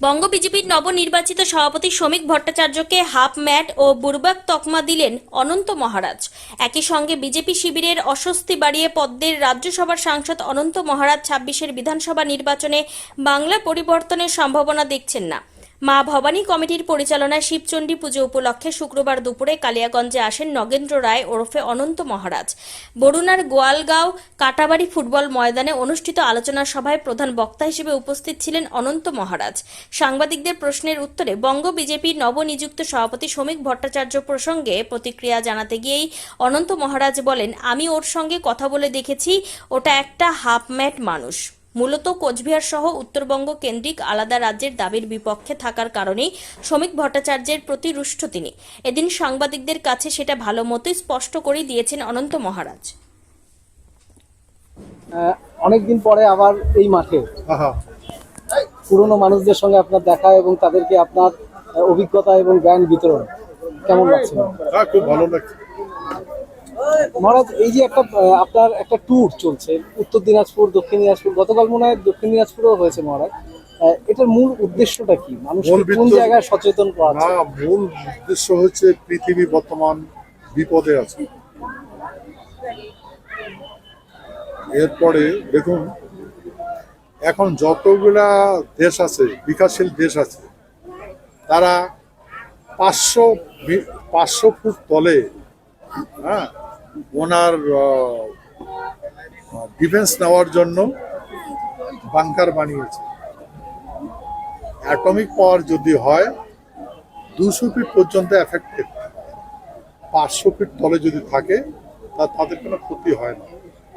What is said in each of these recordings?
বঙ্গ বিজেপির নবনির্বাচিত সভাপতি শ্রমিক ভট্টাচার্যকে হাফ ম্যাট ও বুরবাক তকমা দিলেন অনন্ত মহারাজ। একই সঙ্গে বিজেপি শিবিরের অস্বস্তি বাড়িয়ে পদ্মের রাজ্যসভার সাংসদ অনন্ত মহারাজ ছাব্বিশের বিধানসভা নির্বাচনে বাংলা পরিবর্তনের সম্ভাবনা দেখছেন না। মা ভবানী কমিটির পরিচালনায় শিবচণ্ডী পুজো উপলক্ষে শুক্রবার দুপুরে কালিয়াগঞ্জে আসেন নগেন্দ্র রায় ওরফে অনন্ত মহারাজ। বরুণার গোয়ালগাঁও কাটাবাড়ি ফুটবল ময়দানে অনুষ্ঠিত আলোচনা সভায় প্রধান বক্তা হিসেবে উপস্থিত ছিলেন অনন্ত মহারাজ। সাংবাদিকদের প্রশ্নের উত্তরে বঙ্গ বিজেপির নবনিযুক্ত সভাপতি শ্রমিক ভট্টাচার্য প্রসঙ্গে প্রতিক্রিয়া জানাতে গিয়েই অনন্ত মহারাজ বলেন, আমি ওর সঙ্গে কথা বলে দেখেছি, ওটা একটা হাফ ম্যাট মানুষ। মূলত কোচবিহার সহ উত্তরবঙ্গ কেন্দ্রিক আলাদা রাজ্যের দাবির বিপক্ষে থাকার কারণেই শ্রমিক ভট্টাচার্যের প্রতি রুষ্ট তিনি। এদিন সাংবাদিকদের কাছে সেটা ভালো মতোই স্পষ্ট করে দিয়েছেন অনন্ত মহারাজ। অনেকদিন পরে আবার এই মাঠে। পুরনো মানুষদের সঙ্গে আপনার দেখা এবং তাদেরকে আপনার অভিজ্ঞতা এবং জ্ঞান বিতরণ কেমন লাগছে? হ্যাঁ খুব ভালো লাগছে। মহারাজ এই যে একটা আপনার একটা ট্যুর চলছে উত্তর দিনাজপুর দক্ষিণ দিনাজপুর গতকাল মনে হয় দক্ষিণ দিনাজপুরেও হয়েছে মহারাজ। এটার মূল উদ্দেশ্যটা কি? মানুষ কোন জায়গায় সচেতন করা না মূল উদ্দেশ্য হচ্ছে পৃথিবী বর্তমান বিপদে আছে। এরপরে দেখুন এখন যতগুলা দেশ আছে বিকাশশীল দেশ আছে তারা পাঁচশো পাঁচশো ফুট তলে হ্যাঁ ওনার ডিফেন্স নেওয়ার জন্য বাংকার বানিয়েছে। অ্যাটমিক পাওয়ার যদি হয়, দুশো ফিট পর্যন্ত এফেক্টেড পাঁচশো ফিট তলে যদি থাকে, তা তাদের কোনো ক্ষতি হয় না।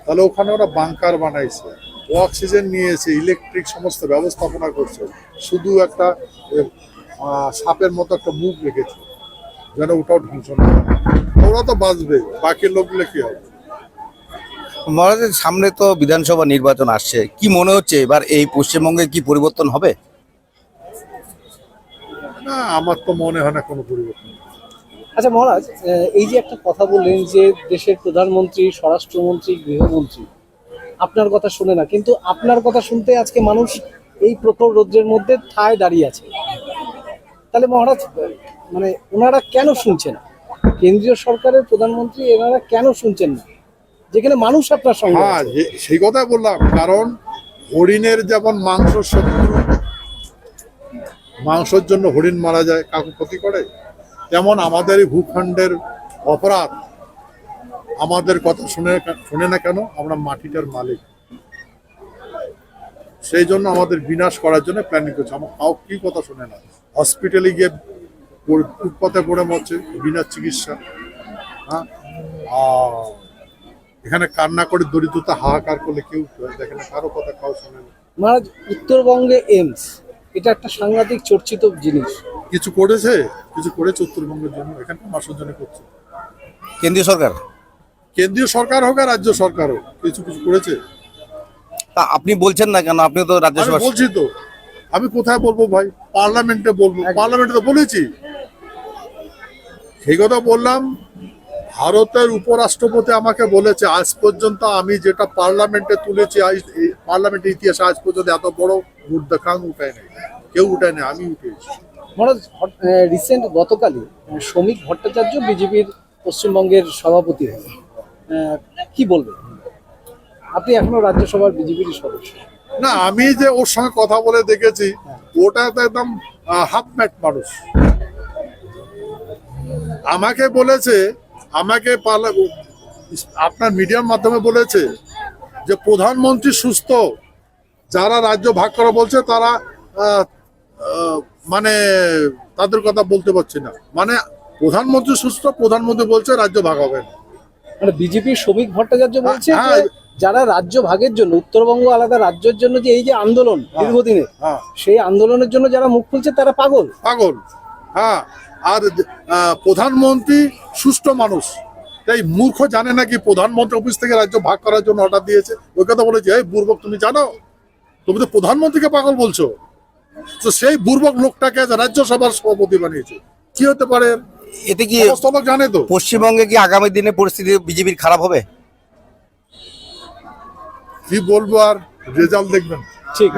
তাহলে ওখানে ওরা বাংকার বানাইছে। অক্সিজেন নিয়েছে ইলেকট্রিক সমস্ত ব্যবস্থাপনা করছে। শুধু একটা সাপের মতো একটা মুখ রেখেছে, যেন ওটাও ধ্বংস না। ওরা তো বাঁচবে বাকি লোকগুলো কি হবে? মহারাজের সামনে তো বিধানসভা নির্বাচন আসছে। কি মনে হচ্ছে এবার এই পশ্চিমবঙ্গে কি পরিবর্তন হবে? না আমার তো মনে হয় না কোনো পরিবর্তন আচ্ছা মহারাজ এই যে একটা কথা বললেন যে দেশের প্রধানমন্ত্রী স্বরাষ্ট্রমন্ত্রী গৃহমন্ত্রী আপনার কথা শুনে না কিন্তু আপনার কথা শুনতে আজকে মানুষ এই প্রখর রৌদ্রের মধ্যে ঠায় দাঁড়িয়ে আছে। তাহলে মহারাজ মানে ওনারা কেন শুনছে না? কেন্দ্রীয় সরকারের প্রধানমন্ত্রী এনারা কেন শুনছেন না? যেখানে মানুষ আপনার সঙ্গে হ্যাঁ সেই কথা বললাম কারণ হরিণের যেমন মাংস শত্রু মাংসের জন্য হরিণ মারা যায় কাকু ক্ষতি করে তেমন আমাদের এই ভূখণ্ডের অপরাধ আমাদের কথা শুনে শুনে না কেন? আমরা মাটিটার মালিক। সেই জন্য আমাদের বিনাশ করার জন্য প্ল্যানিং করছে। আমার কাউ কি কথা শুনে না। হসপিটালে গিয়ে ফুটপাতে পড়ে মরছে বিনা চিকিৎসা। হ্যাঁ? আর এখানে কান্না করে দরিদ্রতা হাহাকার করলে কেউ দেখে না কারও কথা কাউ শোনে না। মহারাজ উত্তরবঙ্গে এমস এটা একটা সাংঘাতিক চর্চিত জিনিস। কিছু করেছে? কিছু করেছে উত্তরবঙ্গের জন্য? এখানে মানুষের জন্য করছে। কেন্দ্রীয় সরকার? কেন্দ্রীয় সরকার হোক আর রাজ্য সরকার হোক কিছু কিছু করেছে। তা আপনি বলছেন না কেন? আপনি তো আমি রাজ্যসভা বলছি তো। আমি কোথায় বলব ভাই? পার্লামেন্টে বলব। পার্লামেন্টে তো বলেছি। সেই কথা বললাম ভারতের উপরাষ্ট্রপতি আমাকে বলেছে আজ পর্যন্ত আমি যেটা পার্লামেন্টে তুলেছি পার্লামেন্টের ইতিহাসে আজ পর্যন্ত এত বড় ভোট দেখাং উঠায় নেই কেউ উঠায় নেই আমি উঠেছি। মহারাজ রিসেন্ট গতকালই শ্রমিক ভট্টাচার্য বিজেপির পশ্চিমবঙ্গের সভাপতি আহ, কি বলবেন? আপনি এখনও রাজ্যসভার বিজেপির সদস্য। না আমি যে ওর সঙ্গে কথা বলে দেখেছি ওটা তো একদম হাফ ম্যাট মানুষ। আমাকে বলেছে আমাকে আপনার মিডিয়ার মাধ্যমে বলেছে যে প্রধানমন্ত্রী সুস্থ। যারা রাজ্য ভাগ করা বলছে তারা মানে তাদের কথা বলতে পারছি না। মানে প্রধানমন্ত্রী সুস্থ প্রধানমন্ত্রী বলছে রাজ্য ভাগ হবে না। মানে বিজেপির শ্রমিক ভট্টাচার্য বলছে হ্যাঁ। যারা রাজ্য ভাগের জন্য উত্তরবঙ্গ আলাদা রাজ্যের জন্য যে এই যে আন্দোলন দীর্ঘদিনের হ্যাঁ। সেই আন্দোলনের জন্য যারা মুখ খুলছে তারা পাগল। পাগল। হ্যাঁ আর প্রধানমন্ত্রী সুস্থ মানুষ। তাই মূর্খ জানে নাকি প্রধানমন্ত্রী অফিস থেকে রাজ্য ভাগ করার জন্য অর্ডার দিয়েছে? ওই কথা বলেছে এই বুর্বক তুমি জানো? তুমি তো প্রধানমন্ত্রীকে পাগল বলছো। তো সেই বুর্বক লোকটাকে রাজ্যসভার সভাপতি বানিয়েছে। কি হতে পারে? এতে কি জানে তো। পশ্চিমবঙ্গে কি আগামী দিনে পরিস্থিতি বিজেপির খারাপ হবে? কি বলব আর রেজাল্ট দেখবেন। ঠিক